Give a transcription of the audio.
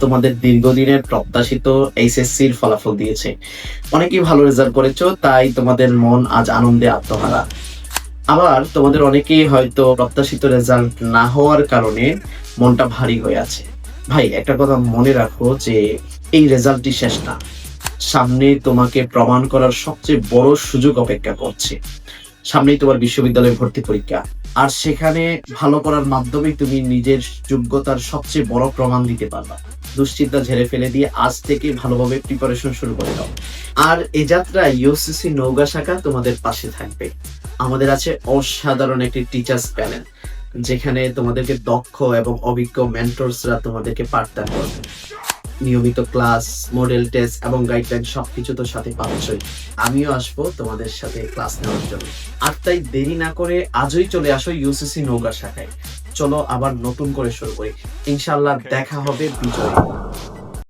তোমাদের দীর্ঘদিনের প্রত্যাশিত এইচএসসির ফলাফল দিয়েছে। অনেকেই ভালো রেজাল্ট করেছ, তাই তোমাদের মন আজ আনন্দে আত্মহারা। আবার তোমাদের অনেকেই হয়তো প্রত্যাশিত রেজাল্ট না হওয়ার কারণে মনটা ভারী হয়ে আছে। ভাই, একটা কথা মনে রাখো যে এই রেজাল্টটি শেষ না। সামনে তোমাকে প্রমাণ করার সবচেয়ে বড় সুযোগ অপেক্ষা করছে। সামনেই তোমার বিশ্ববিদ্যালয়ে ভর্তি পরীক্ষা। আর সেখানে ভালো করার মাধ্যমে তুমি নিজের যোগ্যতার সবচেয়ে বড় প্রমাণ দিতে পারবা। দুশ্চিন্তা ঝেড়ে ফেলে দিয়ে আজ থেকে ভালোভাবে প্রিপারেশন শুরু করে দাও। আর এ যাত্রা ইউসিসি নৌগা শাখা তোমাদের পাশে থাকবে। আমাদের আছে অসাধারণ একটি টিচার্স প্যানেল যেখানে তোমাদেরকে দক্ষ এবং অভিজ্ঞ মেন্টরসরা তোমাদেরকে পাঠদান করবে। নিয়মিত ক্লাস মডেল টেস্ট এবং গাইডলাইন সবকিছু তোর সাথে পাচ্ছই। আমিও আসব তোমাদের সাথে ক্লাস নেওয়ার জন্য। আর তাই দেরি না করে আজই চলে আসো ইউসিসি নৌকা শাখায়। চলো আবার নতুন করে শুরু করি। ইনশাল্লাহ দেখা হবে বিজয়।